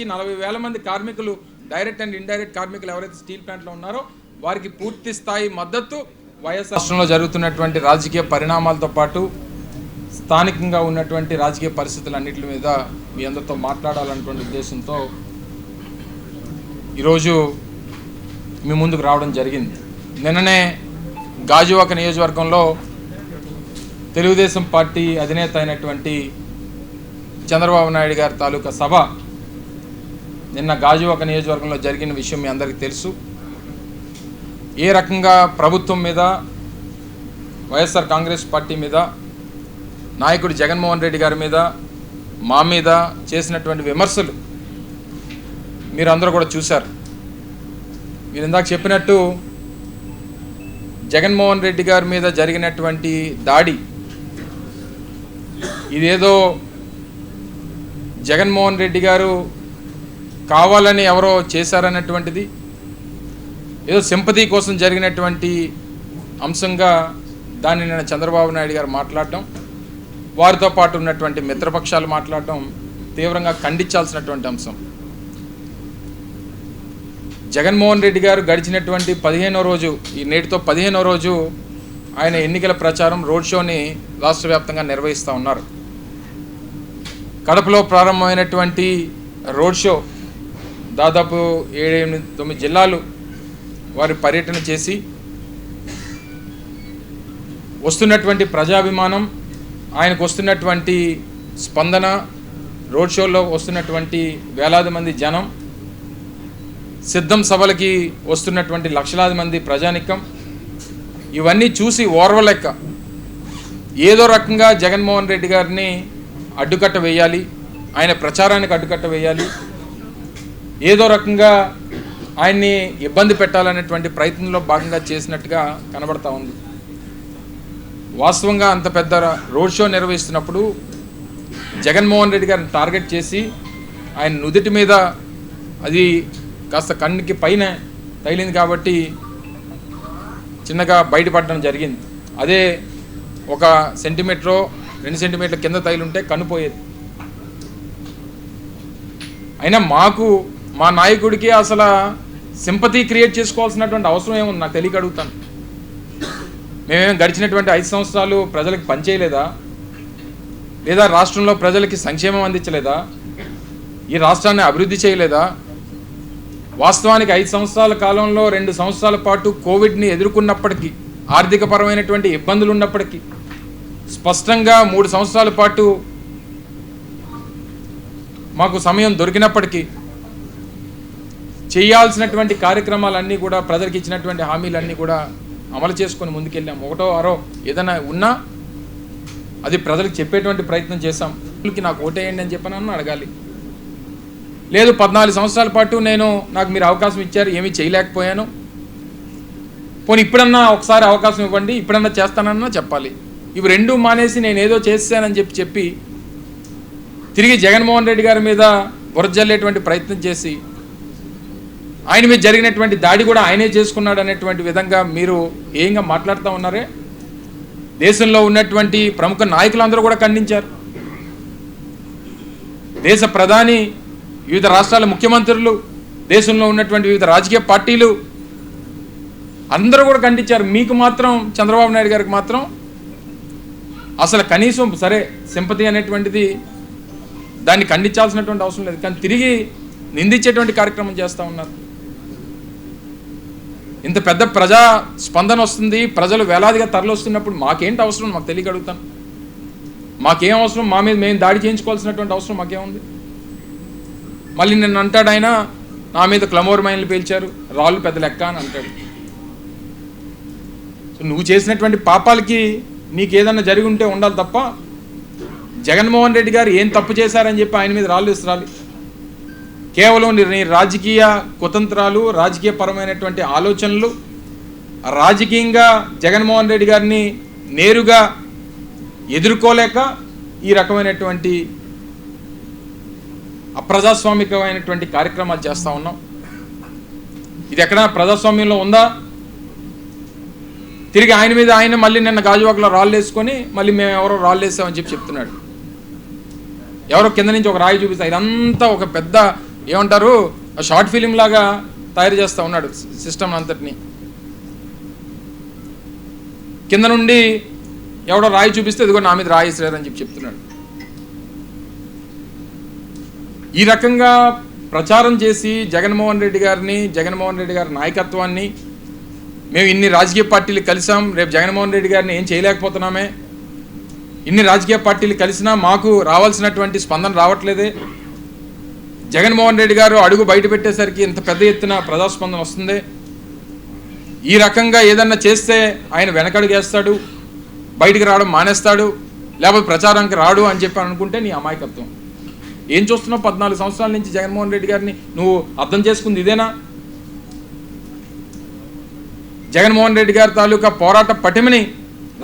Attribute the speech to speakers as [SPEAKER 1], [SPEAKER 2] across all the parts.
[SPEAKER 1] నుంచి నలభై వేల మంది కార్మికులు డైరెక్ట్ అండ్ ఇండైరెక్ట్ కార్మికులు ఎవరైతే స్టీల్ ప్లాంట్లో ఉన్నారో వారికి పూర్తి స్థాయి మద్దతు వైఎస్ రాష్ట్రంలో జరుగుతున్నటువంటి రాజకీయ పరిణామాలతో పాటు స్థానికంగా ఉన్నటువంటి రాజకీయ పరిస్థితులన్నిటి మీద మీ అందరితో మాట్లాడాలన్నటువంటి ఉద్దేశంతో ఈరోజు మీ ముందుకు రావడం జరిగింది. నిన్ననే గాజువాక నియోజకవర్గంలో తెలుగుదేశం పార్టీ అధినేత అయినటువంటి చంద్రబాబు నాయుడు గారి తాలూకా సభ నిన్న గాజువాక నియోజకవర్గంలో జరిగిన విషయం మీ అందరికీ తెలుసు. ఏ రకంగా ప్రభుత్వం మీద వైఎస్ఆర్ కాంగ్రెస్ పార్టీ మీద నాయకుడు జగన్మోహన్ రెడ్డి గారి మీద మా మీద చేసినటువంటి విమర్శలు మీరందరూ కూడా చూశారు. మీరు ఇందాక చెప్పినట్టు జగన్మోహన్ రెడ్డి గారి మీద జరిగినటువంటి దాడి ఇదేదో జగన్మోహన్ రెడ్డి గారు కావాలని ఎవరో చేశారన్నటువంటిది ఏదో సింపతి కోసం జరిగినటువంటి అంశంగా దాన్ని నేను చంద్రబాబు నాయుడు గారు మాట్లాడటం వారితో పాటు ఉన్నటువంటి మిత్రపక్షాలు మాట్లాడటం తీవ్రంగా ఖండించాల్సినటువంటి అంశం. జగన్మోహన్ రెడ్డి గారు గడిచినటువంటి పదిహేనో రోజు ఈ నేటితో పదిహేనో రోజు ఆయన ఎన్నికల ప్రచారం రోడ్ షోని రాష్ట్ర వ్యాప్తంగా నిర్వహిస్తూ ఉన్నారు. కడపలో ప్రారంభమైనటువంటి రోడ్ షో దాదాపు ఏడు ఎనిమిది తొమ్మిది జిల్లాలు వారి పర్యటన చేసి వస్తున్నటువంటి ప్రజాభిమానం ఆయనకు వస్తున్నటువంటి స్పందన రోడ్ షోలో వస్తున్నటువంటి వేలాది మంది జనం సిద్ధం సభలకి వస్తున్నటువంటి లక్షలాది మంది ప్రజానికం ఇవన్నీ చూసి ఓర్వలెక్క ఏదో రకంగా జగన్మోహన్ రెడ్డి గారిని అడ్డుకట్ట వేయాలి ఆయన ప్రచారానికి అడ్డుకట్ట వేయాలి ఏదో రకంగా ఆయన్ని ఇబ్బంది పెట్టాలనేటువంటి ప్రయత్నంలో భాగంగా చేసినట్టుగా కనబడతా ఉంది. వాస్తవంగా అంత పెద్ద రోడ్ షో నిర్వహిస్తున్నప్పుడు జగన్మోహన్ రెడ్డి గారిని టార్గెట్ చేసి ఆయన నుదుటి మీద అది కాస్త కన్నుకి పైన తగిలింది కాబట్టి చిన్నగా బయటపడడం జరిగింది. అదే ఒక సెంటీమీటరో రెండు సెంటీమీటర్ల కింద తగిలింటే కన్ను పోయేది. అయినా మాకు మా నాయకుడికి అసలు సింపతి క్రియేట్ చేసుకోవాల్సినటువంటి అవసరం ఏముంది? నాకు తెలియక అడుగుతాను. మేమేం గడిచినటువంటి ఐదు సంవత్సరాలు ప్రజలకు పనిచేయలేదా? లేదా రాష్ట్రంలో ప్రజలకి సంక్షేమం అందించలేదా? ఈ రాష్ట్రాన్ని అభివృద్ధి చేయలేదా? వాస్తవానికి ఐదు సంవత్సరాల కాలంలో రెండు సంవత్సరాల పాటు కోవిడ్ని ఎదుర్కొన్నప్పటికీ ఆర్థికపరమైనటువంటి ఇబ్బందులు ఉన్నప్పటికీ స్పష్టంగా మూడు సంవత్సరాల పాటు మాకు సమయం దొరికినప్పటికీ చేయాల్సినటువంటి కార్యక్రమాలన్నీ కూడా ప్రజలకు ఇచ్చినటువంటి హామీలన్నీ కూడా అమలు చేసుకొని ముందుకెళ్ళాం. ఒకటో ఆరో ఏదైనా ఉన్నా అది ప్రజలకు చెప్పేటువంటి ప్రయత్నం చేశాం. ప్రజలకి నాకు ఓటేయండి అని చెప్పనన్నా అడగాలి. లేదు పద్నాలుగు సంవత్సరాల పాటు నేను నాకు మీరు అవకాశం ఇచ్చారు ఏమీ చేయలేకపోయాను. పోనీ ఇప్పుడన్నా ఒకసారి అవకాశం ఇవ్వండి ఇప్పుడన్నా చేస్తానన్నా చెప్పాలి. ఇవి రెండు మానేసి నేను ఏదో చేశానని చెప్పి చెప్పి తిరిగి జగన్మోహన్ రెడ్డి గారి మీద బురజల్లేటువంటి ప్రయత్నం చేసి ఆయన మీద జరిగినటువంటి దాడి కూడా ఆయనే చేసుకున్నాడు అనేటువంటి విధంగా మీరు ఏంగా మాట్లాడుతూ ఉన్నారే? దేశంలో ఉన్నటువంటి ప్రముఖ నాయకులందరూ కూడా ఖండించారు. దేశ ప్రధాని వివిధ రాష్ట్రాల ముఖ్యమంత్రులు దేశంలో ఉన్నటువంటి వివిధ రాజకీయ పార్టీలు అందరూ కూడా ఖండించారు. మీకు మాత్రం చంద్రబాబు నాయుడు గారికి మాత్రం అసలు కనీసం సరే సింపతి అనేటువంటిది దాన్ని ఖండించాల్సినటువంటి అవసరం లేదు. కానీ తిరిగి నిందించేటువంటి కార్యక్రమం చేస్తూ ఉన్నారు. ఇంత పెద్ద ప్రజా స్పందన వస్తుంది ప్రజలు వేలాదిగా తరలి వస్తున్నప్పుడు మాకేంటి అవసరం మాకు తెలియక అడుగుతాను. మాకేం అవసరం? మా మీద మేము దాడి చేయించుకోవాల్సినటువంటి అవసరం మాకేముంది? మళ్ళీ నిన్న అంటాడు ఆయన నా మీద క్లమోర్ మైన్లు పేల్చారు రాళ్ళు పెద్ద లెక్క అని అంటాడు. సో నువ్వు చేసినటువంటి పాపాలకి నీకు ఏదన్నా జరిగి ఉంటే ఉండాలి తప్ప జగన్మోహన్ రెడ్డి గారు ఏం తప్పు చేశారని చెప్పి ఆయన మీద రాళ్ళు ఇస్తారాలి కేవలం నీ రాజకీయ కుతంత్రాలు రాజకీయ పరమైనటువంటి ఆలోచనలు రాజకీయంగా జగన్మోహన్ రెడ్డి గారిని నేరుగా ఎదుర్కోలేక ఈ రకమైనటువంటి అప్రజాస్వామికమైనటువంటి కార్యక్రమాలు చేస్తూ ఉన్నాం. ఇది ఎక్కడ ప్రజాస్వామ్యంలో ఉందా? తిరిగి ఆయన మీద ఆయన మళ్ళీ నిన్న గాజువాకలో రాళ్ళు వేసుకొని మళ్ళీ మేము ఎవరో రాళ్ళేసామని చెప్పి చెప్తున్నాడు. ఎవరో కింద నుంచి ఒక రాయి చూపిస్తారు. ఇదంతా ఒక పెద్ద ఏమంటారు? షార్ట్ ఫిలిం లాగా తయారు చేస్తూ ఉన్నాడు సిస్టమ్ అంతటిని. కింద నుండి ఎవడో రాయి చూపిస్తే ఇదిగో నా మీద రాయి అని చెప్పి చెప్తున్నాడు. ఈ రకంగా ప్రచారం చేసి జగన్మోహన్ రెడ్డి గారిని జగన్మోహన్ రెడ్డి గారి నాయకత్వాన్ని మేము ఇన్ని రాజకీయ పార్టీలు కలిసాం రేపు జగన్మోహన్ రెడ్డి గారిని ఏం చేయలేకపోతున్నామే. ఇన్ని రాజకీయ పార్టీలు కలిసినా మాకు రావాల్సినటువంటి స్పందన రావట్లేదే. జగన్మోహన్ రెడ్డి గారు అడుగు బయట పెట్టేసరికి ఇంత పెద్ద ఎత్తున ప్రజాస్పందన వస్తుంది. ఈ రకంగా ఏదన్నా చేస్తే ఆయన వెనకడుగేస్తాడు బయటికి రావడం మానేస్తాడు లేకపోతే ప్రచారానికి రాడు అని చెప్పి అనుకుంటే నీ అమాయకత్వం. ఏం చూస్తున్నావు? పద్నాలుగు సంవత్సరాల నుంచి జగన్మోహన్ రెడ్డి గారిని నువ్వు అర్థం చేసుకుంది ఇదేనా? జగన్మోహన్ రెడ్డి గారి తాలూకా పోరాట పటిమని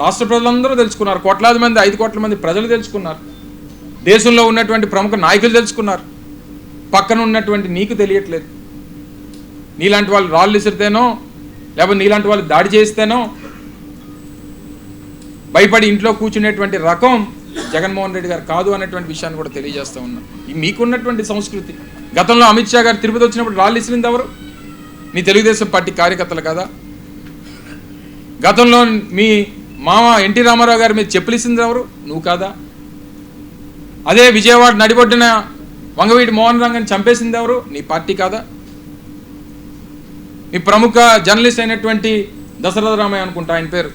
[SPEAKER 1] రాష్ట్ర ప్రజలందరూ తెలుసుకున్నారు. కోట్లాది మంది ఐదు కోట్ల మంది ప్రజలు తెలుసుకున్నారు. దేశంలో ఉన్నటువంటి ప్రముఖ నాయకులు తెలుసుకున్నారు. పక్కన ఉన్నటువంటి నీకు తెలియట్లేదు. నీలాంటి వాళ్ళు రాళ్ళు ఇసిరితేనో లేకపోతే నీలాంటి వాళ్ళు దాడి చేస్తేనో భయపడి ఇంట్లో కూర్చునేటువంటి రకం జగన్మోహన్ రెడ్డి గారు కాదు అనేటువంటి విషయాన్ని కూడా తెలియజేస్తూ ఉన్నా. ఈ మీకున్నటువంటి సంస్కృతి. గతంలో అమిత్ షా గారు తిరుపతి వచ్చినప్పుడు రాళ్ళు ఇసిరింది ఎవరు? మీ తెలుగుదేశం పార్టీ కార్యకర్తలు కదా. గతంలో మీ మామ ఎన్టీ రామారావు గారి మీద చెప్పులిసింది ఎవరు? నువ్వు కాదా? అదే విజయవాడ నడిబొడ్డిన వంగవీటి మోహన్ రంగన్ చంపేసింది ఎవరు? నీ పార్టీ కాదా? నీ ప్రముఖ జర్నలిస్ట్ అయినటువంటి దశరథ రామయ్య అనుకుంటా ఆయన పేరు.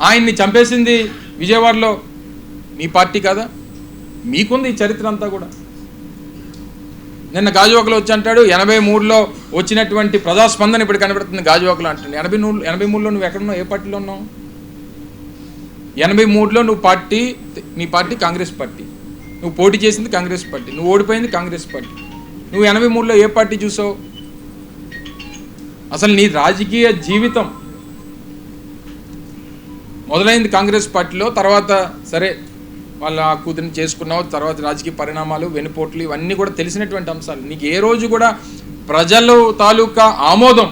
[SPEAKER 1] ఆయన్ని చంపేసింది విజయవాడలో. మీ పార్టీ కాదా? మీకుంది ఈ చరిత్ర అంతా కూడా. నిన్న గాజువాకలో వచ్చి అంటాడు ఎనభై మూడులో వచ్చినటువంటి ప్రజాస్పందన ఇప్పుడు కనబడుతుంది గాజువాకలో అంటాడు. ఎనభై మూడు ఎనభై మూడులో నువ్వు ఎక్కడున్నావు ఏ పార్టీలో ఉన్నావు? ఎనభై మూడులో నువ్వు పార్టీ నీ పార్టీ కాంగ్రెస్ పార్టీ. నువ్వు పోటీ చేసింది కాంగ్రెస్ పార్టీ నువ్వు ఓడిపోయింది కాంగ్రెస్ పార్టీ. నువ్వు ఎనభై మూడులో ఏ పార్టీ చూసావు? అసలు నీ రాజకీయ జీవితం మొదలైంది కాంగ్రెస్ పార్టీలో తర్వాత సరే వాళ్ళ కూతురిని చేసుకున్నావు తర్వాత రాజకీయ పరిణామాలు వెనుపోట్లు ఇవన్నీ కూడా తెలిసినటువంటి అంశాలు. నీకు ఏ రోజు కూడా ప్రజలు తాలూకా ఆమోదం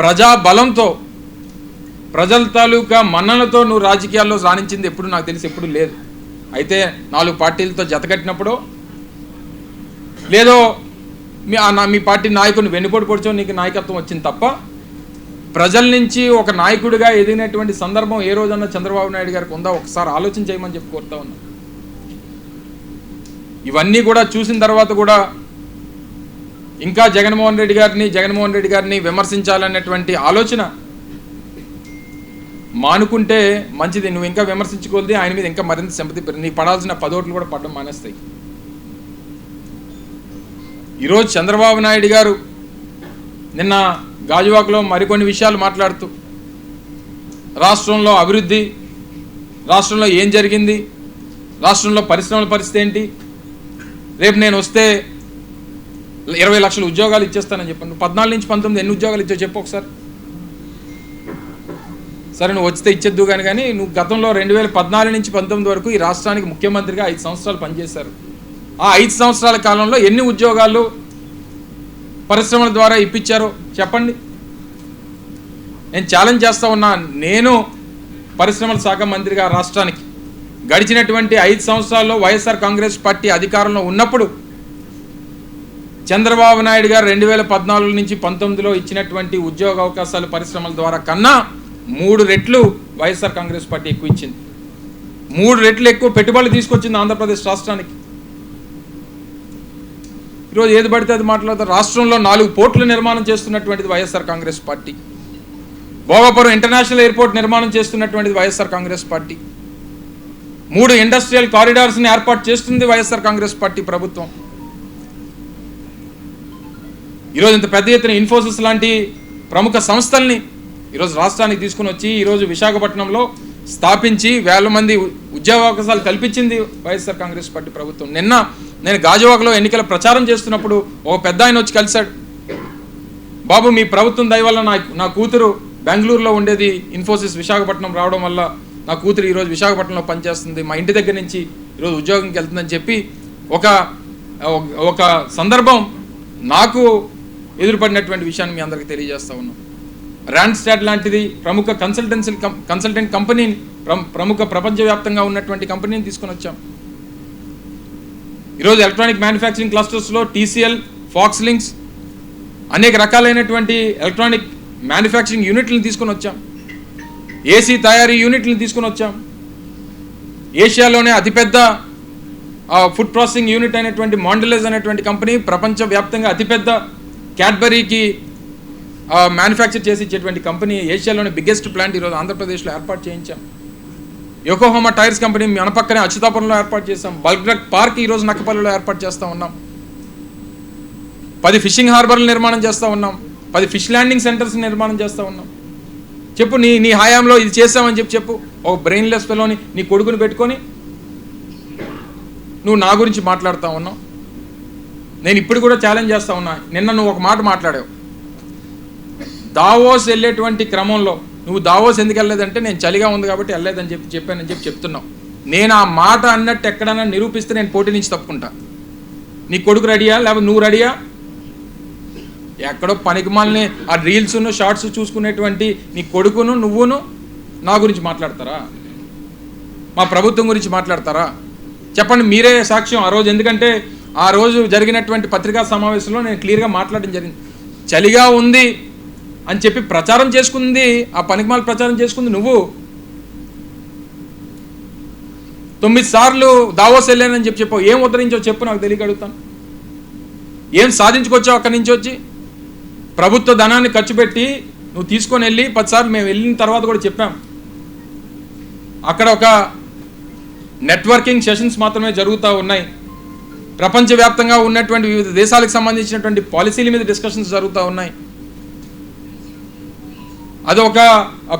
[SPEAKER 1] ప్రజా బలంతో ప్రజల తాలూకా మన్ననతో నువ్వు రాజకీయాల్లో రాణించింది ఎప్పుడు నాకు తెలిసి ఎప్పుడు లేదు. అయితే నాలుగు పార్టీలతో జతకట్టినప్పుడు లేదో మీ నా- మీ పార్టీ నాయకుని వెన్నుపోటు పొడిచో నీకు నాయకత్వం వచ్చింది తప్ప ప్రజల నుంచి ఒక నాయకుడిగా ఎదిగినటువంటి సందర్భం ఏ రోజన్నా చంద్రబాబు నాయుడు గారికి ఉందా? ఒకసారి ఆలోచన చేయమని చెప్పి కోరుతా ఉన్నా. ఇవన్నీ కూడా చూసిన తర్వాత కూడా ఇంకా జగన్మోహన్ రెడ్డి గారిని జగన్మోహన్ రెడ్డి గారిని విమర్శించాలనేటువంటి ఆలోచన మానుకుంటే మంచిది. నువ్వు ఇంకా విమర్శించుకోవద్ది ఆయన మీద ఇంకా మరింత సంపతి పెరిగింది నీకు పడాల్సిన పదోట్లు కూడా పడడం మానేస్తాయి. ఈరోజు చంద్రబాబు నాయుడు గారు నిన్న గాజువాకలో మరికొన్ని విషయాలు మాట్లాడుతూ రాష్ట్రంలో అభివృద్ధి రాష్ట్రంలో ఏం జరిగింది రాష్ట్రంలో పరిశ్రమల పరిస్థితి ఏంటి రేపు నేను వస్తే ఇరవై లక్షల ఉద్యోగాలు ఇచ్చేస్తానని చెప్పాను. పద్నాలుగు నుంచి పంతొమ్మిది ఎన్ని ఉద్యోగాలు ఇచ్చావు చెప్పు ఒకసారి. సరే నువ్వు వచ్చితే ఇచ్చేద్దు కానీ కానీ నువ్వు గతంలో రెండు వేల పద్నాలుగు నుంచి పంతొమ్మిది వరకు ఈ రాష్ట్రానికి ముఖ్యమంత్రిగా ఐదు సంవత్సరాలు పనిచేశారు. ఆ ఐదు సంవత్సరాల కాలంలో ఎన్ని ఉద్యోగాలు పరిశ్రమల ద్వారా ఇప్పించారో చెప్పండి. నేను ఛాలెంజ్ చేస్తూ ఉన్నా నేను పరిశ్రమల శాఖ మంత్రిగా రాష్ట్రానికి గడిచినటువంటి ఐదు సంవత్సరాల్లో వైఎస్ఆర్ కాంగ్రెస్ పార్టీ అధికారంలో ఉన్నప్పుడు చంద్రబాబు నాయుడు గారు రెండు వేల పద్నాలుగు నుంచి పంతొమ్మిదిలో ఇచ్చినటువంటి ఉద్యోగ అవకాశాలు పరిశ్రమల ద్వారా కన్నా మూడు రెట్లు వైఎస్ఆర్ కాంగ్రెస్ పార్టీ ఎక్కువ ఇచ్చింది మూడు రెట్లు ఎక్కువ పెట్టుబడులు తీసుకొచ్చింది ఆంధ్రప్రదేశ్ రాష్ట్రానికి. ఈరోజు ఏది పడితే అది మాట్లాడతారు. రాష్ట్రంలో నాలుగు పోర్టులు నిర్మాణం చేస్తున్నటువంటిది YSR Congress party. Bhogapuram international airport నిర్మాణం చేస్తున్నటువంటిది వైఎస్ఆర్ కాంగ్రెస్ పార్టీ. మూడు ఇండస్ట్రియల్ కారిడార్స్ని ఏర్పాటు చేస్తుంది వైఎస్ఆర్ కాంగ్రెస్ పార్టీ ప్రభుత్వం. ఈరోజు ఇంత పెద్ద ఎత్తున ఇన్ఫోసిస్ లాంటి ప్రముఖ సంస్థల్ని ఈరోజు రాష్ట్రానికి తీసుకుని వచ్చి ఈరోజు విశాఖపట్నంలో స్థాపించి వేల మంది ఉ- అవకాశాలు కల్పించింది వైఎస్ఆర్ కాంగ్రెస్ పార్టీ ప్రభుత్వం. నిన్న నేను గాజువాకలో ఎన్నికల ప్రచారం చేస్తున్నప్పుడు ఒక పెద్ద ఆయన వచ్చి కలిశాడు. బాబు మీ ప్రభుత్వం దయవల్ల నా నా కూతురు బెంగళూరులో ఉండేది. ఇన్ఫోసిస్ విశాఖపట్నం రావడం వల్ల నా కూతురు ఈరోజు విశాఖపట్నంలో పనిచేస్తుంది. మా ఇంటి దగ్గర నుంచి ఈరోజు ఉద్యోగంకి వెళ్తుందని చెప్పి ఒక ఒక సందర్భం నాకు ఎదురుపడినటువంటి విషయాన్ని మీ అందరికీ తెలియజేస్తా ఉన్నాం ర్యాండ్ లాంటిది ప్రముఖ కన్సల్టెన్సీ కన్సల్టెంట్ కంపెనీని ప్రముఖ ప్రపంచవ్యాప్తంగా ఉన్నటువంటి కంపెనీని తీసుకొని వచ్చాం. ఈరోజు ఎలక్ట్రానిక్ మ్యానుఫ్యాక్చరింగ్ క్లస్టర్స్లో టీసీఎల్ ఫాక్స్ లింక్స్ అనేక రకాలైనటువంటి ఎలక్ట్రానిక్ మ్యానుఫ్యాక్చరింగ్ యూనిట్లను తీసుకొని వచ్చాం. ఏసీ తయారీ యూనిట్లను తీసుకొని వచ్చాం. ఏషియాలోనే అతిపెద్ద ఫుడ్ ప్రాసెసింగ్ యూనిట్ అయినటువంటి మాండలేజ్ అనేటువంటి కంపెనీ ప్రపంచవ్యాప్తంగా అతిపెద్ద క్యాడ్బరీకి మ్యానుఫ్యాక్చర్ చేసి ఇచ్చేటువంటి కంపెనీ ఏషియాలోని బిగ్గెస్ట్ ప్లాంట్ ఈరోజు ఆంధ్రప్రదేశ్లో ఏర్పాటు చేయించాం. యోకోహోమా టైర్స్ కంపెనీ మన పక్కనే అచ్యుతాపురంలో ఏర్పాటు చేస్తాం బల్గ్రక్ పార్క్ ఈరోజు నక్కపల్లిలో ఏర్పాటు చేస్తూ ఉన్నాం. పది ఫిషింగ్ హార్బర్లు నిర్మాణం చేస్తూ ఉన్నాం. పది ఫిష్ ల్యాండింగ్ సెంటర్స్ నిర్మాణం చేస్తూ ఉన్నాం. చెప్పు నీ నీ హయాంలో ఇది చేసామని చెప్పి చెప్పు. ఒక బ్రెయిన్లెస్ పిల్లని నీ కొడుకుని పెట్టుకొని నువ్వు నా గురించి మాట్లాడుతూ ఉన్నావు. నేను ఇప్పుడు కూడా ఛాలెంజ్ చేస్తూ ఉన్నా. నిన్న నువ్వు ఒక మాట మాట్లాడావు. దావోస్ వెళ్ళేటువంటి క్రమంలో నువ్వు దావోస్ ఎందుకు వెళ్ళలేదంటే నేను చలిగా ఉంది కాబట్టి వెళ్ళలేదని చెప్పి చెప్పానని చెప్పి చెప్తున్నావు. నేను ఆ మాట అన్నట్టు ఎక్కడైనా నిరూపిస్తే నేను పోటీ నుంచి తప్పుకుంటా. నీ కొడుకు రెడీయా? లేకపోతే నువ్వు రెడీయా? ఎక్కడో పనికిమాలని ఆ రీల్స్ను షార్ట్స్ చూసుకునేటువంటి నీ కొడుకును నువ్వును నా గురించి మాట్లాడతారా? మా ప్రభుత్వం గురించి మాట్లాడతారా? చెప్పండి మీరే సాక్ష్యం. ఆ రోజు ఎందుకంటే ఆ రోజు జరిగినటువంటి పత్రికా సమావేశంలో నేను క్లియర్గా మాట్లాడడం జరిగింది. చలిగా ఉంది అని చెప్పి ప్రచారం చేసుకుంది ఆ పనికిమాల ప్రచారం చేసుకుంది నువ్వు. తొమ్మిది సార్లు దావోస్ వెళ్ళానని చెప్పి చెప్పావు. ఏం ఉద్ధరించో చెప్పు నాకు తెలియక అడుగుతాను. ఏం సాధించుకొచ్చావు అక్కడి నుంచి వచ్చి? ప్రభుత్వ ధనాన్ని ఖర్చు పెట్టి నువ్వు తీసుకొని వెళ్ళి పదిసార్లు మేము వెళ్ళిన తర్వాత కూడా చెప్పాం. అక్కడ ఒక నెట్వర్కింగ్ సెషన్స్ మాత్రమే జరుగుతూ ఉన్నాయి. ప్రపంచవ్యాప్తంగా ఉన్నటువంటి వివిధ దేశాలకు సంబంధించినటువంటి పాలసీల మీద డిస్కషన్స్ జరుగుతూ ఉన్నాయి. అది ఒక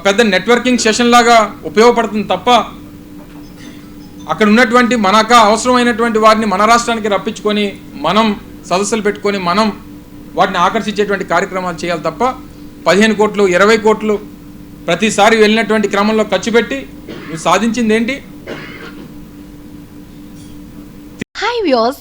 [SPEAKER 1] పెద్ద నెట్వర్కింగ్ సెషన్ లాగా ఉపయోగపడుతుంది తప్ప అక్కడ ఉన్నటువంటి మనక అవసరమైనటువంటి వారిని మన రాష్ట్రానికి రప్పించుకొని మనం సదస్సులు పెట్టుకొని మనం వాటిని ఆకర్షించేటువంటి కార్యక్రమాలు చేయాలి తప్ప పదిహేను కోట్లు ఇరవై కోట్లు ప్రతిసారి వెళ్ళినటువంటి క్రమంలో ఖర్చు పెట్టి సాధించింది ఏంటి?
[SPEAKER 2] Hi views